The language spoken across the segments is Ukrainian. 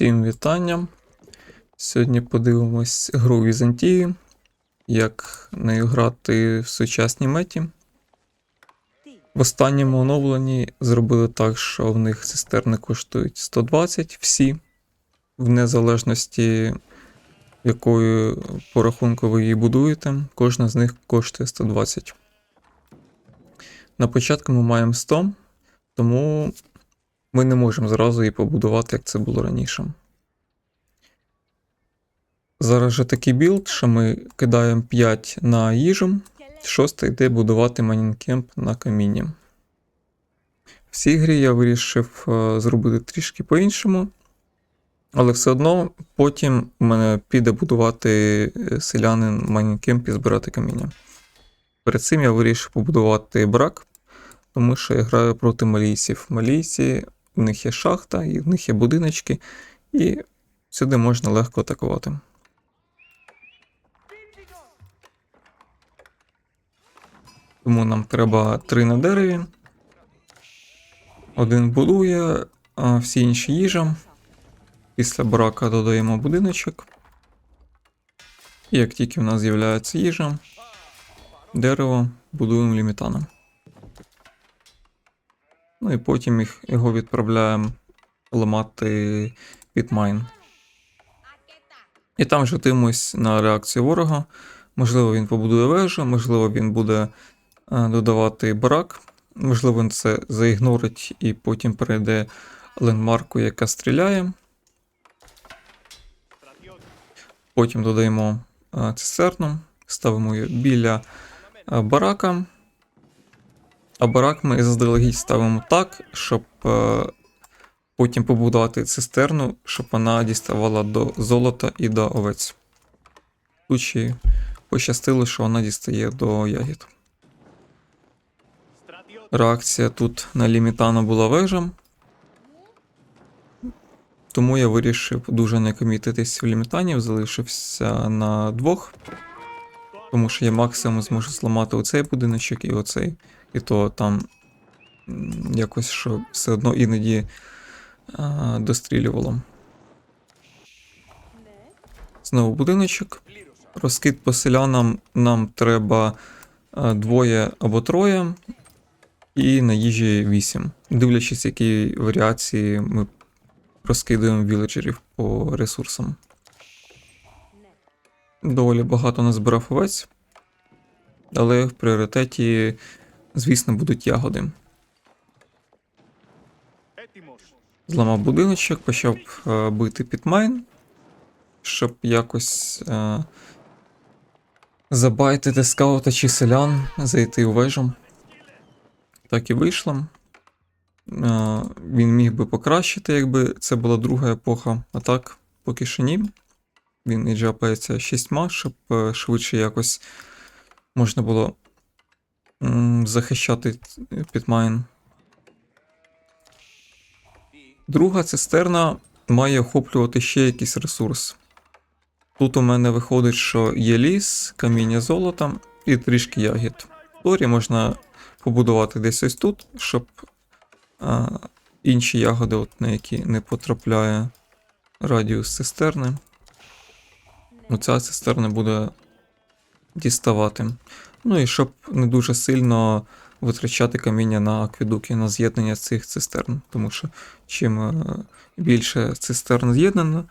Всім вітання. Сьогодні подивимось гру Візантії, як нею грати в сучасній меті. В останньому оновленні зробили так, що в них цистерни коштують 120 всі, в незалежності якою по рахунку ви її будуєте, кожна з них коштує 120. На початку ми маємо 100, тому ми не можемо зразу її побудувати, як це було раніше. Зараз же такий білд, що ми кидаємо 5 на їжу, шостий йде будувати майнінкемп на камінні. В цій грі я вирішив е, зробити трішки по-іншому, але все одно потім мене піде будувати е, селянин майнінкемп і збирати каміння. Перед цим я вирішив побудувати брак, тому що я граю проти малійців. Малійці, в них є шахта, і в них є будиночки, і сюди можна легко атакувати. Тому нам треба три на дереві. Один будує, а всі інші їжа. Після брака додаємо будиночок. І як тільки в нас з'являється їжа, дерево будуємо лімітаном. Ну і потім їх, його відправляємо ламати підмайн. І там вже дивимось на реакцію ворога. Можливо, він побудує вежу, можливо, він буде е, додавати барак, можливо, він це заігнорить і потім перейде лендмарку, яка стріляє. Потім додаємо е, цистерну, ставимо її біля е, барака. А барак ми заздалегідь ставимо так, щоб е, потім побудувати цистерну, щоб вона діставала до золота і до овець. Тут ще пощастило, що вона дістає до ягід. Реакція тут на лімітана була вежа. Тому я вирішив дуже не комітитись в лімітанів, залишився на двох. Тому що я максимум зможу зламати оцей будиночок і оцей. І то там якось що все одно іноді а, дострілювало. Знову будиночок. Розкид по селянам нам треба а, двоє або троє. І на їжі 8. Дивлячись, які варіації ми розкидуємо віледжерів по ресурсам. Доволі багато назбирав овець, але в пріоритеті, звісно, будуть ягоди. Зламав будиночок, почав е, бити підмайн, щоб якось е, забайтити скаута чи селян, зайти у вежу. Так і вийшло. Е, він міг би покращити, якби це була друга епоха, а так, поки що ні. Він і джапається шістьма, щоб е, швидше якось можна було захищати підмайн. Друга цистерна має охоплювати ще якийсь ресурс. Тут у мене виходить, що є ліс, каміння золота і трішки ягід. Торі можна побудувати десь ось тут, щоб а, інші ягоди, от, на які не потрапляє радіус цистерни. Оця цистерна буде діставати. Ну і щоб не дуже сильно витрачати каміння на акведуки, на з'єднання цих цистерн. Тому що чим е, більше цистерн з'єднано,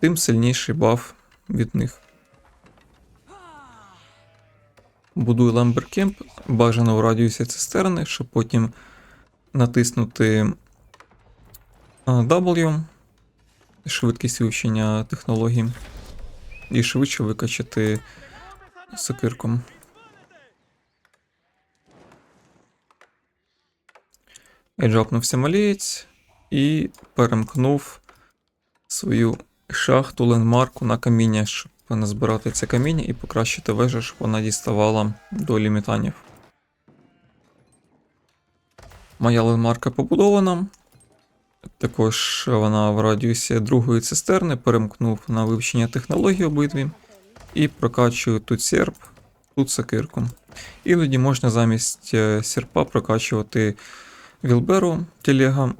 тим сильніший баф від них. Будую ламберкемп, бажано в радіусі цистерни, щоб потім натиснути W, швидкість вивчення технологій, і швидше викачати сокирком. Я джапнувся малієць і перемкнув свою шахту лендмарку на каміння, щоб назбирати це каміння і покращити вежу, щоб вона діставала до лімітанів. Моя лендмарка побудована. Також вона в радіусі другої цистерни перемкнув на вивчення технологій обидві. І прокачую тут серп, тут сокирку. Іноді можна замість е, серпа прокачувати Вілберу телега.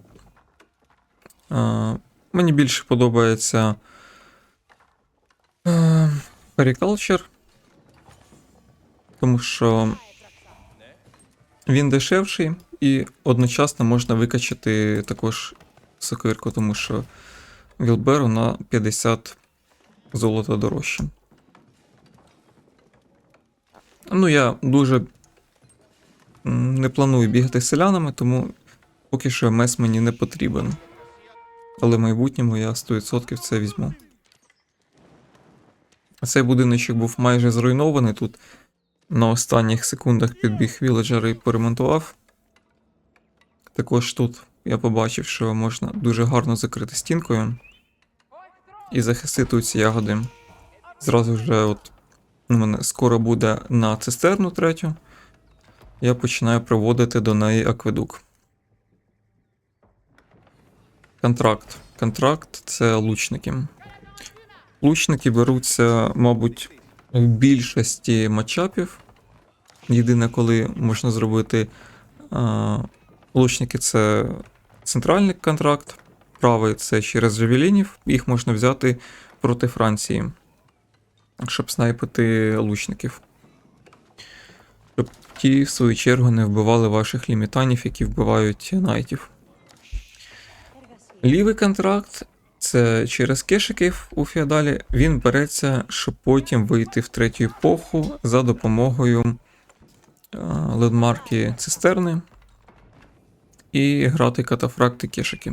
Е, Мені більше подобається е, Permaculture, тому що він дешевший і одночасно можна викачати також сокирку, тому що Вілберу на 50 золота дорожче. Ну, я дуже не планую бігати з селянами, тому поки що мес мені не потрібен. Але в майбутньому я 100% це візьму. Цей будиночок був майже зруйнований тут. На останніх секундах підбіг віледжер і поремонтував. Також тут я побачив, що можна дуже гарно закрити стінкою і захистити ці ягоди. Зразу вже от у мене скоро буде на цистерну третю. Я починаю проводити до неї акведук. Контракт. Контракт це лучники. Лучники беруться, мабуть, в більшості матчапів. Єдине, коли можна зробити а, лучники це центральний контракт, правий це через джавелінів, їх можна взяти проти Франції, щоб снайпити лучників. Щоб ті, в свою чергу, не вбивали ваших лімітанів, які вбивають найтів. Лівий контракт це через кешиків у феодалі. Він береться, щоб потім вийти в третю епоху за допомогою е, ледмарки цистерни і грати катафракти кешики.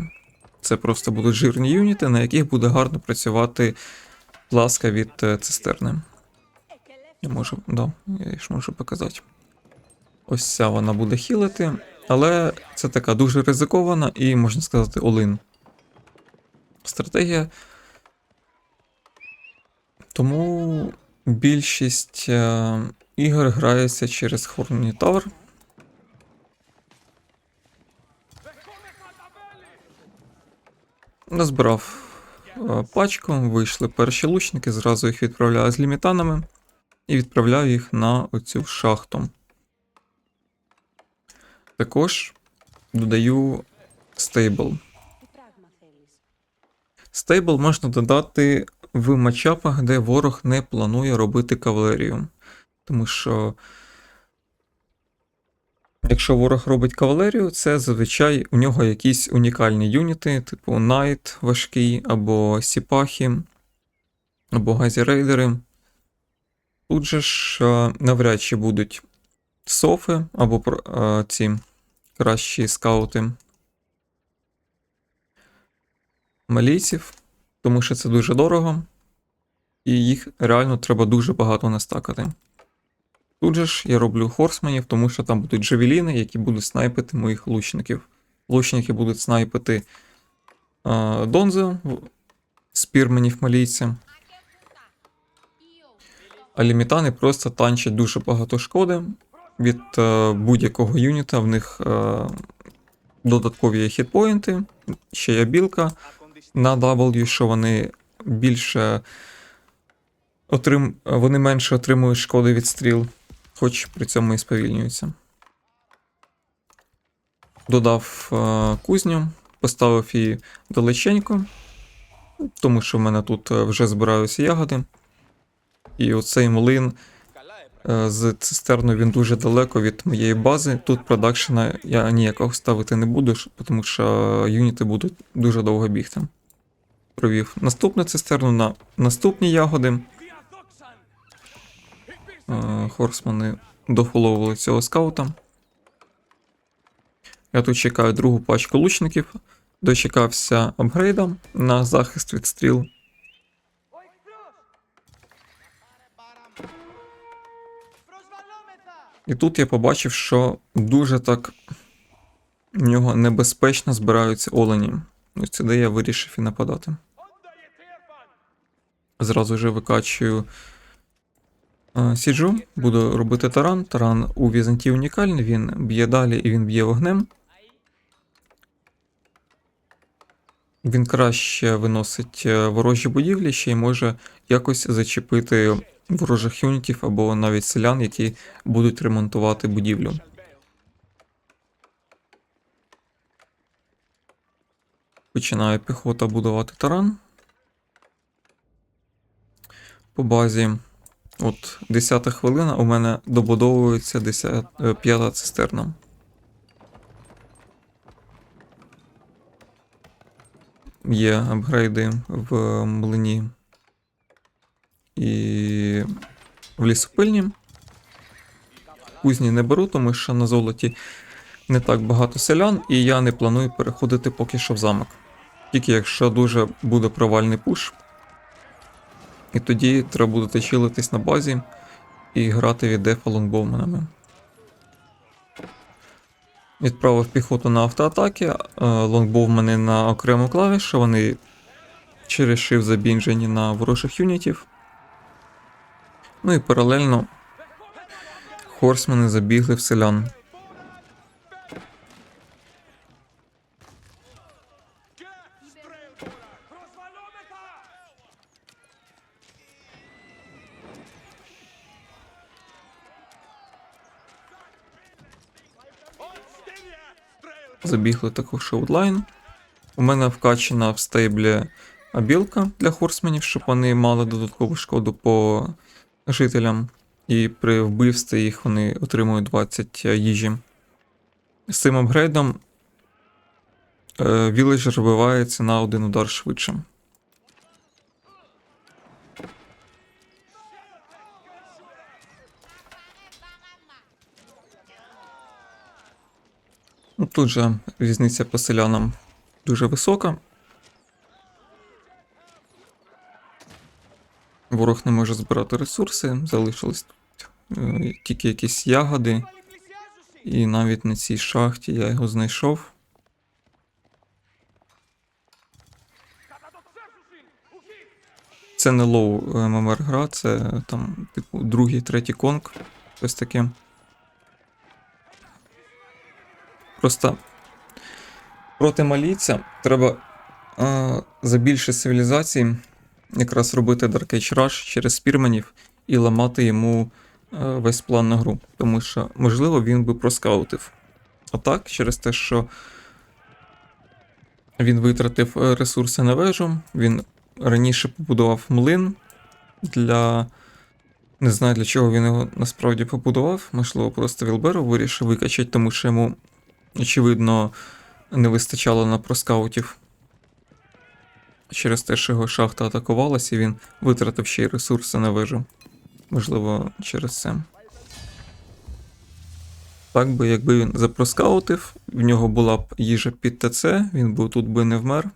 Це просто будуть жирні юніти, на яких буде гарно працювати ласка від е, цистерни. Я можу, да, я ж можу показати. Ось ця вона буде хілити, але це така дуже ризикована і, можна сказати, олин. Стратегія. Тому більшість е, ігор грається через Хорні Tower. Назбирав пачку, вийшли перші лучники, зразу їх відправляю з лімітанами і відправляю їх на оцю шахту. Також додаю стейбл. Стейбл можна додати в матчапах, де ворог не планує робити кавалерію. Тому що, якщо ворог робить кавалерію, це зазвичай у нього якісь унікальні юніти, типу Найт важкий, або Сіпахи, або Газірейдери. Тут же ж е, навряд чи будуть софи, або про- е, ці кращі скаути малійців, тому що це дуже дорого, і їх реально треба дуже багато настакати. Тут же ж я роблю хорсменів, тому що там будуть джавеліни, які будуть снайпити моїх лучників. Лучники будуть снайпити е, Донзо, в- спірменів малійця. А лімітани просто танчать дуже багато шкоди від е, будь-якого юніта. В них е, додаткові хітпоінти, ще є білка на W, що вони більше отрим... вони менше отримують шкоди від стріл, хоч при цьому і сповільнюються. Додав е, кузню, поставив її далеченько, тому що в мене тут е, вже збираються ягоди. І оцей млин е, з цистерною він дуже далеко від моєї бази. Тут продакшена я ніякого ставити не буду, тому що юніти будуть дуже довго бігти. Провів наступну цистерну на наступні ягоди. Е, Хорсмани дофоловували цього скаута. Я тут чекаю другу пачку лучників. Дочекався апгрейда на захист від стріл. І тут я побачив, що дуже так в нього небезпечно збираються олені. Ось сюди я вирішив і нападати. Зразу же викачую сіджу, буду робити таран. Таран у Візантії унікальний, він б'є далі і він б'є вогнем. Він краще виносить е, ворожі будівлі, ще й може якось зачепити ворожих юнітів або навіть селян, які будуть ремонтувати будівлю. починає піхота будувати таран. По базі. От 10 хвилина у мене добудовується 10, е, п'ята цистерна. Є апгрейди в млині і в лісопильні. Кузні не беру, тому що на золоті не так багато селян, і я не планую переходити поки що в замок. Тільки якщо дуже буде провальний пуш. І тоді треба буде чилитись на базі і грати від дефа лонгбовменами. Відправив піхоту на автоатаки, е, лонгбовмени на окрему клавішу, вони через шив забінжені на ворожих юнітів. Ну і паралельно хорсмени забігли в селян. Забігли також шоудлайн. У мене вкачена в стейблі абілка для хорсменів, щоб вони мали додаткову шкоду по жителям. І при вбивстві їх вони отримують 20 їжі. З цим апгрейдом е, віледжер вбивається на один удар швидше. Тут же різниця по селянам дуже висока. Ворог не може збирати ресурси, залишились тут е, тільки якісь ягоди. І навіть на цій шахті я його знайшов. Це не лоу е, ММР гра, це там, типу, другий, третій конг. Ось таке. Просто проти малійця треба е, за більше цивілізацій якраз робити Dark Age Rush через спірменів і ламати йому е, весь план на гру. Тому що, можливо, він би проскаутив. А так, через те, що він витратив е, ресурси на вежу, він раніше побудував млин для. Не знаю, для чого він його насправді побудував. Можливо, просто Вілберу вирішив викачати, тому що йому, очевидно, не вистачало на проскаутів. Через те, що його шахта атакувалась, і він витратив ще й ресурси на вежу. Можливо, через це. Так би, якби він запроскаутив, в нього була б їжа під ТЦ, він би тут би не вмер.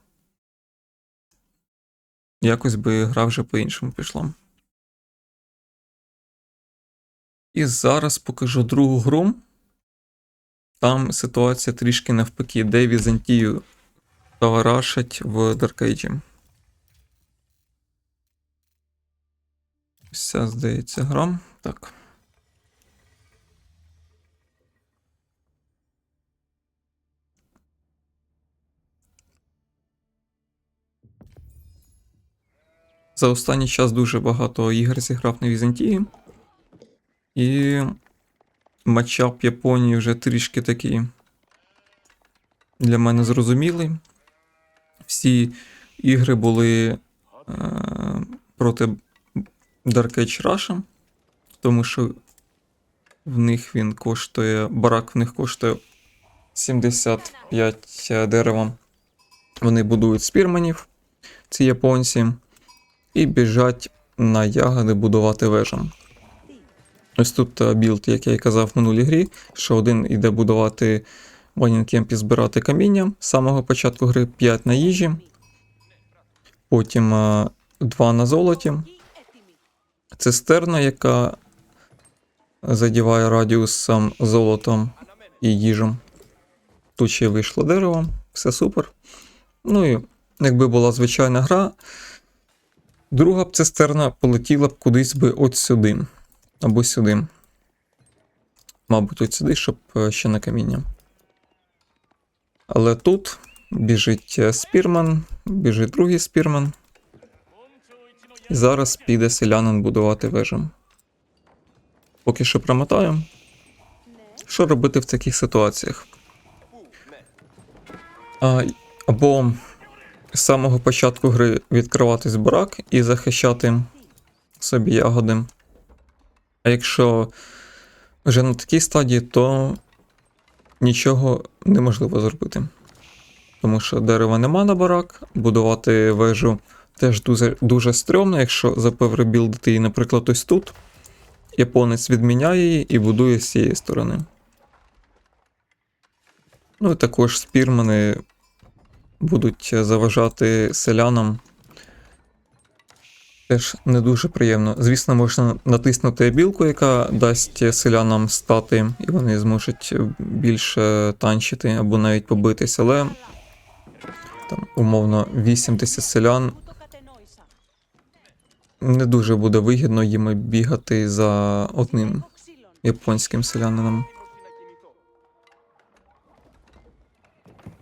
Якось би гра вже по-іншому пішла. І зараз покажу другу гру. Там ситуація трішки навпаки, де Візантію таварашать в Даркейджі. Вся, здається, гра. Так. За останній час дуже багато ігор зіграв на Візантії. І матчап Японії вже трішки такий для мене зрозумілий. Всі ігри були е, проти Dark Age Russia, тому що в них він коштує, барак в них коштує 75 дерева. Вони будують спірманів, ці японці, і біжать на ягоди будувати вежам. Ось тут е, білд, як я і казав в минулій грі, що один йде будувати в Ванінкемпі збирати каміння з самого початку гри 5 на їжі, потім 2 на золоті. Цистерна, яка задіває радіусом золотом і їжем. Тут ще вийшло дерево, все супер. Ну і якби була звичайна гра, друга б цистерна полетіла б кудись би от сюди. Або сюди. Мабуть, от сюди, щоб е, ще на каміння. Але тут біжить е, спірман, біжить другий спірман. І зараз піде селянин будувати вежу. Поки що промотаю. Що робити в таких ситуаціях? А, або з самого початку гри відкриватись барак і захищати собі ягоди. А якщо вже на такій стадії, то нічого неможливо зробити. Тому що дерева нема на барак, будувати вежу теж дуже, дуже стрьомно, якщо запевребілдити її, наприклад, ось тут. Японець відміняє її і будує з цієї сторони. Ну і також спірмани будуть заважати селянам. Теж не дуже приємно. Звісно, можна натиснути білку, яка дасть селянам стати, і вони зможуть більше танчити або навіть побитись, але там, умовно, 80 селян не дуже буде вигідно їм бігати за одним японським селянином.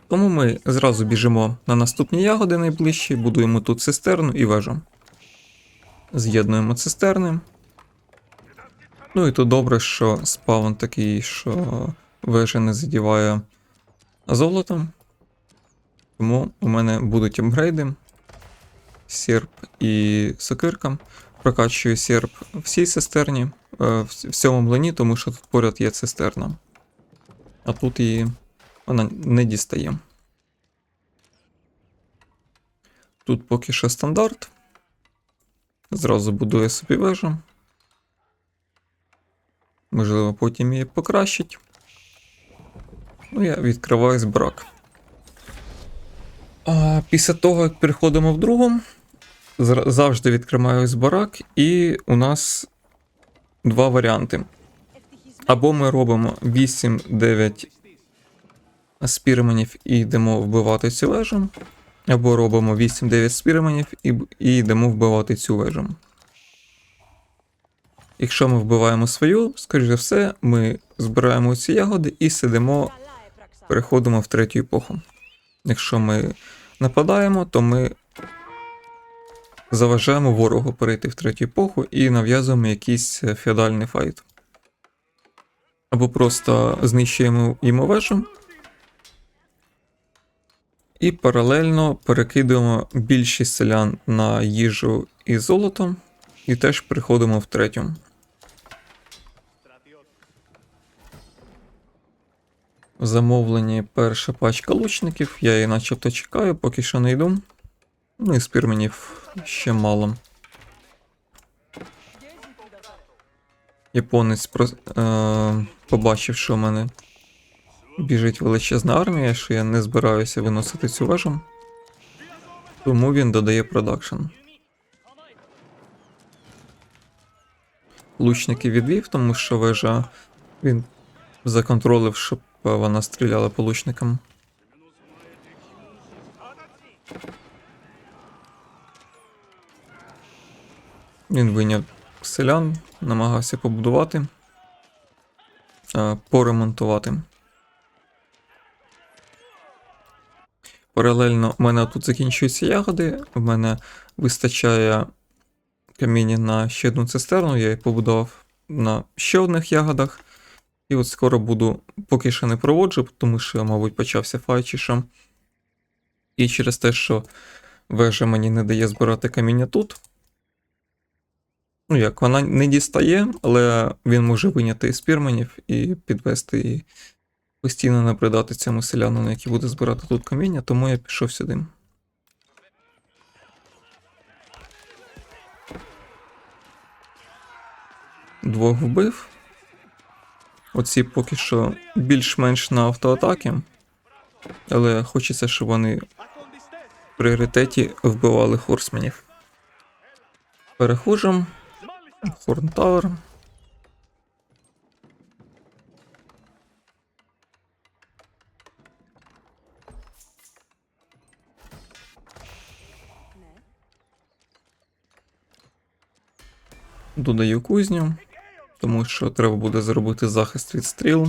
Тому ми зразу біжимо на наступні ягоди найближчі, будуємо тут цистерну і вежу. З'єднуємо цистерни. Ну і тут добре, що спаун такий, що вежа не задіває золотом. Тому у мене будуть апгрейди. Серп і сокирка. Прокачую серп в цій цистерні, е, в цьому млині, тому що тут поряд є цистерна. А тут її вона не дістає. Тут поки що стандарт. Зразу будує собі вежу. Можливо, потім її покращить. Ну, я відкриваю брак. А після того, як переходимо в другу, завжди відкриваю барак, і у нас два варіанти. Або ми робимо 8-9 спірменів і йдемо вбивати цю вежу, або робимо 8-9 спірменів і, і йдемо вбивати цю вежу. Якщо ми вбиваємо свою, скоріш за все, ми збираємо ці ягоди і сидимо, переходимо в третю епоху. Якщо ми нападаємо, то ми заважаємо ворогу перейти в третю епоху і нав'язуємо якийсь е, феодальний файт. Або просто знищуємо йому вежу. І паралельно перекидуємо більшість селян на їжу і золото, і теж переходимо в третю. В замовленні перша пачка лучників, я її начебто чекаю, поки що не йду. Ну і спірменів ще мало. Японець е, побачив, що в мене біжить величезна армія, що я не збираюся виносити цю вежу. Тому він додає продакшн. Лучники відвів, тому що вежа він законтролив, щоб вона стріляла по лучникам. Він виняв селян, намагався побудувати, поремонтувати. Паралельно в мене тут закінчуються ягоди, в мене вистачає каміння на ще одну цистерну, я її побудував на ще одних ягодах. І от скоро буду, поки що не проводжу, тому що, мабуть, почався що. І через те, що вежа мені не дає збирати каміння тут. Ну як, вона не дістає, але він може виняти із спірменів і підвести і постійно набридати цьому селянину, який буде збирати тут каміння, тому я пішов сюди. Двох вбив. Оці поки що більш-менш на автоатаки. Але хочеться, щоб вони в пріоритеті вбивали хорсменів. Перехожем. Хорн Додаю кузню, тому що треба буде зробити захист від стріл.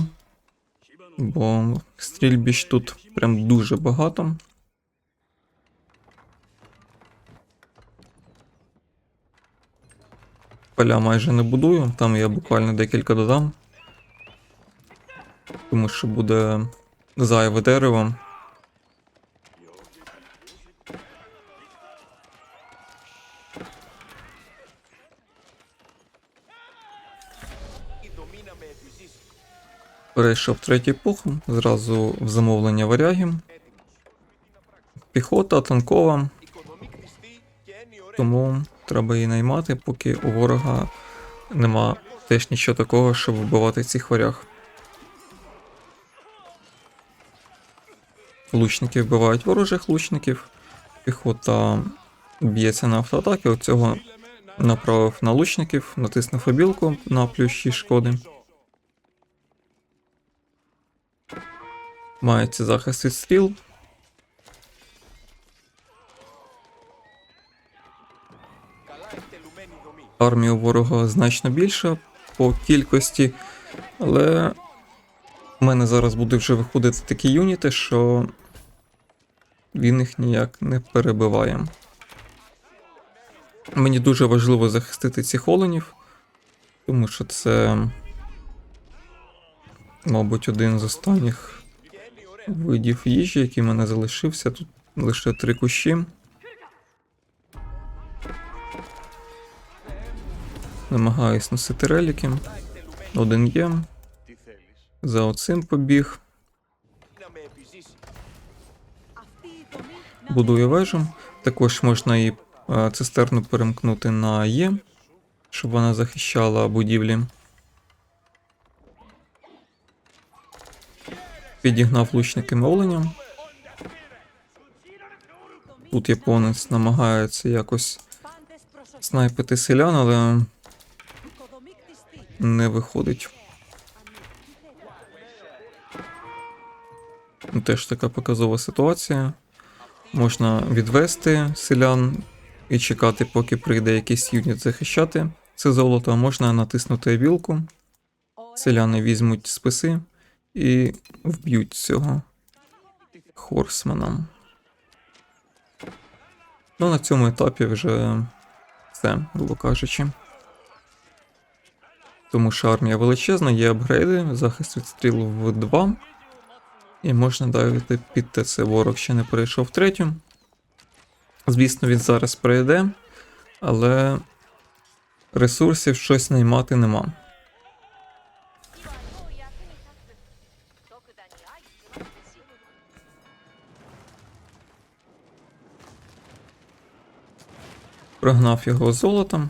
Бо стрільбіж тут прям дуже багато. Поля майже не будую, там я буквально декілька додам. Тому що буде зайве дерево. Перейшов третій епоху, зразу в замовлення варягів. Піхота танкова, тому треба її наймати, поки у ворога нема теж нічого такого, щоб вбивати цих варяг. Лучники вбивають ворожих лучників, піхота б'ється на автоатаки, оцього направив на лучників, натиснув обілку на плюс 6 шкоди. Мається захист від стріл. Армія ворога значно більша по кількості, але в мене зараз буде вже виходити такі юніти, що він їх ніяк не перебиває. Мені дуже важливо захистити цих оленів, тому що це, мабуть, один з останніх видів їжі, які в мене залишився. Тут лише три кущі. Намагаюсь носити реліки. Один є. За оцим побіг. Будую вежу. Також можна її е, цистерну перемкнути на Е, щоб вона захищала будівлі. Підігнав лучниками оленя. Тут японець намагається якось снайпити селян, але не виходить. Теж така показова ситуація. Можна відвести селян і чекати, поки прийде якийсь юніт захищати це золото, а можна натиснути вілку. Селяни візьмуть списи і вб'ють цього хорсмана. Ну, на цьому етапі вже все, грубо кажучи. Тому що армія величезна, є апгрейди, захист від стріл в 2. І можна давити під ТЦ. Ворог ще не перейшов третю. Звісно, він зараз прийде, але ресурсів щось наймати нема. прогнав його золотом.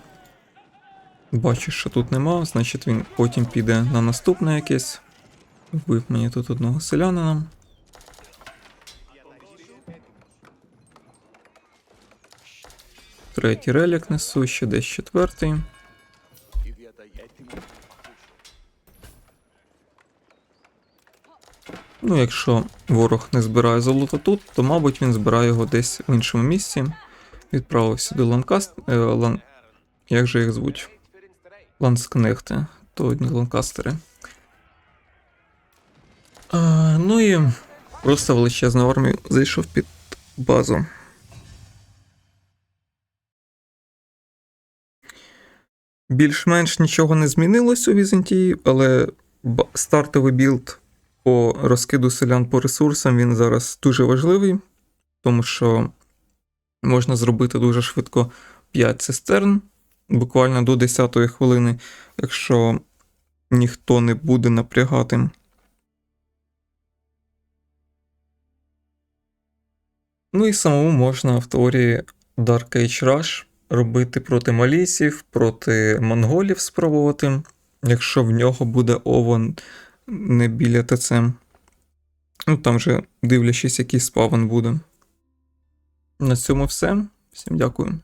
Бачу, що тут нема, значить він потім піде на наступне якесь. Вбив мені тут одного селянина. Третій релік несу, ще десь четвертий. Ну, якщо ворог не збирає золото тут, то мабуть він збирає його десь в іншому місці. Відправився до Ланкаст... Е, Лан... Як же їх звуть? Ланскнехти, то одні ланкастери. А, ну і просто величезну армію зайшов під базу. Більш-менш нічого не змінилось у Візантії, але стартовий білд по розкиду селян по ресурсам він зараз дуже важливий, тому що можна зробити дуже швидко 5 цистерн, буквально до 10 хвилини, якщо ніхто не буде напрягати. Ну і самому можна в теорії Dark Age Rush робити проти малійців, проти монголів спробувати, якщо в нього буде овон не біля ТЦ. Ну, там же дивлячись, який спавн буде. На цьому все. Всім дякую.